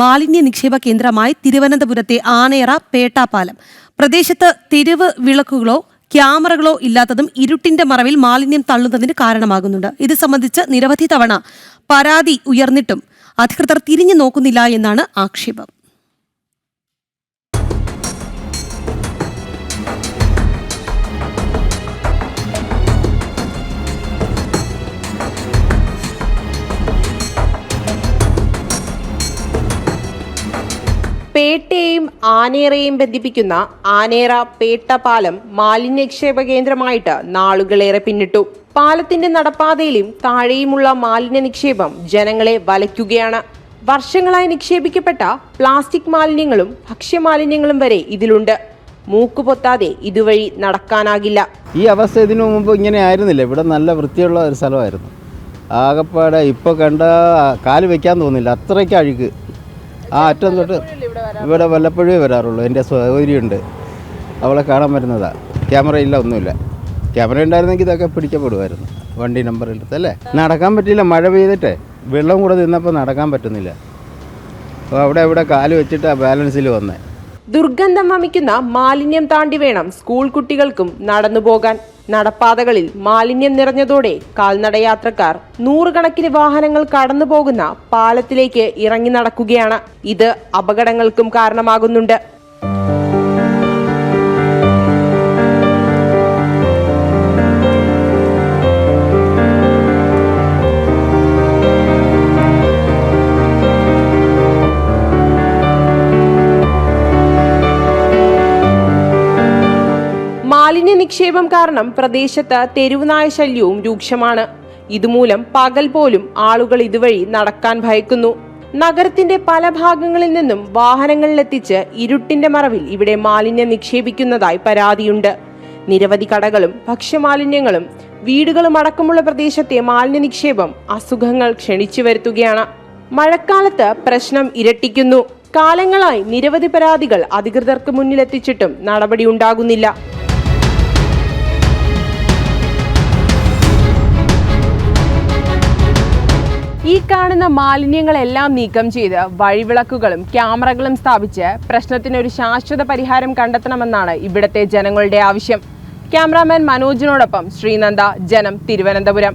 മാലിന്യ നിക്ഷേപ കേന്ദ്രമായി തിരുവനന്തപുരത്തെ ആനയറ പേട്ടാപാലം പ്രദേശത്ത് തെരുവ് വിളക്കുകളോ ക്യാമറകളോ ഇല്ലാത്തതും ഇരുട്ടിന്റെ മറവിൽ മാലിന്യം തള്ളുന്നതിന് കാരണമാകുന്നുണ്ട്. ഇത് സംബന്ധിച്ച് നിരവധി തവണ പരാതി ഉയർന്നിട്ടും അധികൃതർ തിരിഞ്ഞു നോക്കുന്നില്ല എന്നാണ് ആക്ഷേപം. പേട്ടയെയും ആനേറയെയും ബന്ധിപ്പിക്കുന്ന ആനേറ പേട്ട പാലം മാലിന്യക്ഷേപ കേന്ദ്രമായിട്ട് നാളുകളേറെ പിന്നിട്ടു. പാലത്തിന്റെ നടപ്പാതയിലും താഴെയുമുള്ള മാലിന്യ നിക്ഷേപം ജനങ്ങളെ വലയ്ക്കുകയാണ്. വർഷങ്ങളായി നിക്ഷേപിക്കപ്പെട്ട പ്ലാസ്റ്റിക് മാലിന്യങ്ങളും ഭക്ഷ്യമാലിന്യങ്ങളും വരെ ഇതിലുണ്ട്. മൂക്കുപൊത്താതെ ഇതുവഴി നടക്കാനാകില്ല. ഈ അവസ്ഥ ഇതിനു മുമ്പ് ഇങ്ങനെ ആയിരുന്നില്ല. ഇവിടെ നല്ല വൃത്തിയുള്ള ഒരു സ്ഥലമായിരുന്നു. ആകപ്പാടെ ഇപ്പോൾ കണ്ട കാൽ വെക്കാൻ തോന്നില്ല. അത്രയ്ക്ക് അഴുക്ക്. ആ അറ്റം തൊട്ട് ഇവിടെ വല്ലപ്പോഴേ വരാറുള്ളൂ. എന്റെ സൗകര്യമുണ്ട്. അവളെ കാണാൻ വരുന്നതാ. ക്യാമറ ഇല്ല ഒന്നുമില്ല. ക്യാമറ ഉണ്ടായിരുന്നെങ്കിൽ ഇതൊക്കെ പിടിക്കപ്പെടുമായിരുന്നു. വണ്ടി നമ്പർ എടുത്ത് അല്ലേ? നടക്കാൻ പറ്റില്ല മഴ പെയ്തിട്ടേ. വെള്ളം കൂടെ നിന്നപ്പോൾ നടക്കാൻ പറ്റുന്നില്ല. അപ്പോൾ അവിടെ ഇവിടെ കാൽ വെച്ചിട്ട് ആ ബാലൻസിൽ വന്നേ. ദുർഗന്ധം വമിക്കുന്ന മാലിന്യം താണ്ടി വേണം സ്കൂൾ കുട്ടികൾക്കും നടന്നു പോകാൻ നടപ്പാതകളിൽ മാലിന്യം നിറഞ്ഞതോടെ കാൽനടയാത്രക്കാർ നൂറുകണക്കിന് വാഹനങ്ങൾ കടന്നു പോകുന്ന പാലത്തിലേക്ക് ഇറങ്ങി നടക്കുകയാണ്. ഇത് അപകടങ്ങൾക്കും കാരണമാകുന്നുണ്ട്. മാലിന്യ നിക്ഷേപം കാരണം പ്രദേശത്ത് തെരുവുനായ ശല്യവും രൂക്ഷമാണ്. ഇതുമൂലം പകൽ പോലും ആളുകൾ ഇതുവഴി നടക്കാൻ ഭയക്കുന്നു. നഗരത്തിന്റെ പല ഭാഗങ്ങളിൽ നിന്നും വാഹനങ്ങളിലെത്തിച്ച് ഇരുട്ടിന്റെ മറവിൽ ഇവിടെ മാലിന്യം നിക്ഷേപിക്കുന്നതായി പരാതിയുണ്ട്. നിരവധി കടകളും ഭക്ഷ്യമാലിന്യങ്ങളും വീടുകളും അടക്കമുള്ള പ്രദേശത്തെ മാലിന്യ നിക്ഷേപം അസുഖങ്ങൾ ക്ഷണിച്ചു വരുത്തുകയാണ്. മഴക്കാലത്ത് പ്രശ്നം ഇരട്ടിക്കുന്നു. കാലങ്ങളായി നിരവധി പരാതികൾ അധികൃതർക്ക് മുന്നിലെത്തിച്ചിട്ടും നടപടിയുണ്ടാകുന്നില്ല ഈ കാണുന്ന മാലിന്യങ്ങളെല്ലാം നീക്കം ചെയ്ത് വഴിവിളക്കുകളും ക്യാമറകളും സ്ഥാപിച്ച് പ്രശ്നത്തിന് ഒരു ശാശ്വത പരിഹാരം കണ്ടെത്തണമെന്നാണ് ഇവിടത്തെ ജനങ്ങളുടെ ആവശ്യം. ക്യാമറാമാൻ മനോജിനോടൊപ്പം ശ്രീനന്ദ ജനം തിരുവനന്തപുരം.